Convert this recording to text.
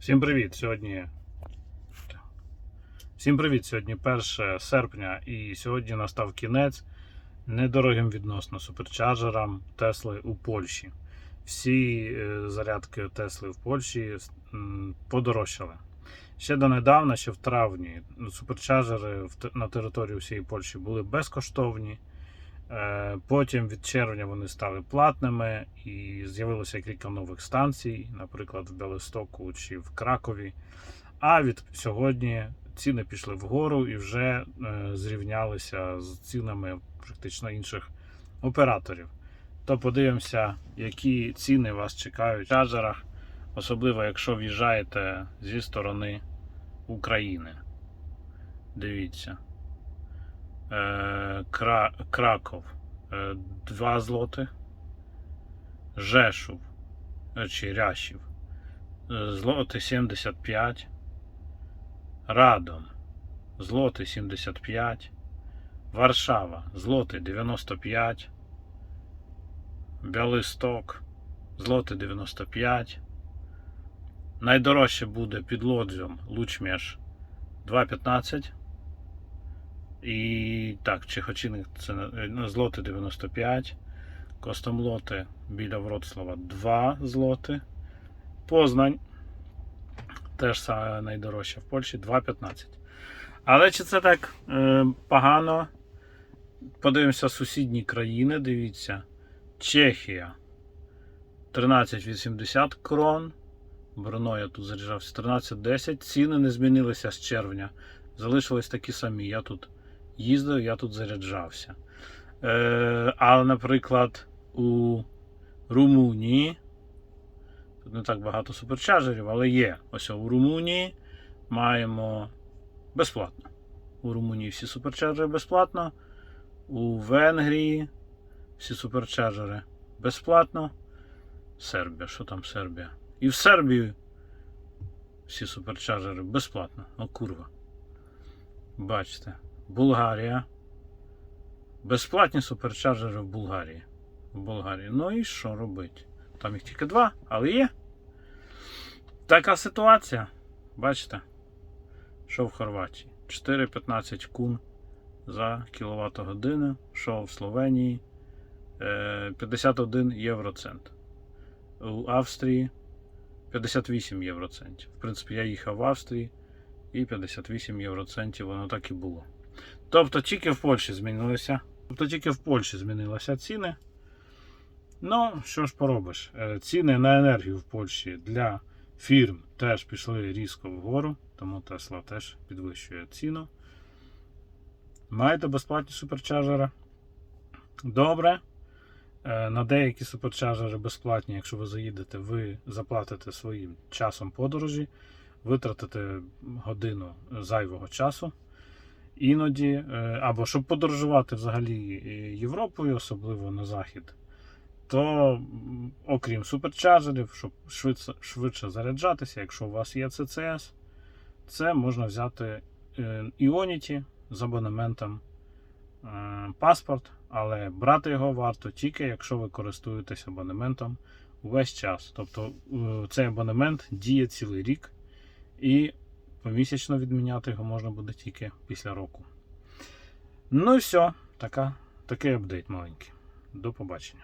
Всім привіт! Сьогодні. Всім привіт! Сьогодні 1 серпня і сьогодні настав кінець недорогим відносно суперчарджерам Тесли у Польщі. Всі е, зарядки Тесли в Польщі подорожчали. Ще донедавна, ще в травні, суперчарджери на території всієї Польщі були безкоштовні. Е, Потім від червня вони стали платними і з'явилося кілька нових станцій, наприклад, в Белистоку чи в Кракові. А від сьогодні ціни пішли вгору і вже е, зрівнялися з цінами практично інших операторів. То подивимося, які ціни вас чекають в чарджерах, особливо якщо в'їжджаєте зі сторони України. Дивіться. Е, Кра... Краков е, 2 злоти. Жешув е, чи Рящів е, злоти 75. Радом злоти 75. Варшава злоти 95. Бялисток злоти 95. Найдорожче буде під лодзем Лучмеш 2,15. І так, Чехочини це е, злоти 95. Костомлоти біля Вроцлава 2 злоти. Познань теж найдорожче в Польщі 2,15. Але чи це так е, погано? Подивимося сусідні країни. Дивіться. Чехія 13,80 крон. Брно я тут заряджався 13,10. Ціни не змінилися з червня. Залишились такі самі. Я тут їздив, я тут заряджався. Е, але, наприклад, у Румунії. Тут не так багато суперчарджерів, але є. Ось у Румунії маємо безплатно. У Румунії всі суперчарджери безплатно. У Венгрії всі суперчарджери безплатно. Сербія, що там Сербія? І в Сербії всі суперчарджери безплатно. О, курва. Бачите. Булгарія. Безплатні суперчарджери в Булгарії. В Болгарії. Ну і що робити? Там їх тільки два, але є. Така ситуація. Бачите? Що в Хорватії? 4,15 кун за кіловат годину. Що в Словенії? е, 51 євроцент. У Австрії 58 євроцентів. В принципі, я їхав в Австрії і 58 євроцентів воно так і було. Тобто тільки в Польщі змінилися. Тобто тільки в Польщі змінилися ціни. Ну, що ж поробиш? Е, Ціни на енергію в Польщі для фірм теж пішли різко вгору, тому Тесла теж підвищує ціну. Маєте безплатні суперчарджери? Добре. Е, На деякі суперчарджери безплатні, якщо ви заїдете, ви заплатите своїм часом подорожі, витратите годину зайвого часу. Іноді, е, або щоб подорожувати взагалі е, Європою, особливо на захід, то окрім суперчарджерів, щоб швидше, швидше заряджатися, якщо у вас є CCS, це можна взяти е, Ionity з абонементом паспорт, але брати його варто тільки якщо ви користуєтесь абонементом увесь час. Тобто цей абонемент діє цілий рік, і помісячно відміняти його можна буде тільки після року. Ну і все, така, такий апдейт маленький. До побачення.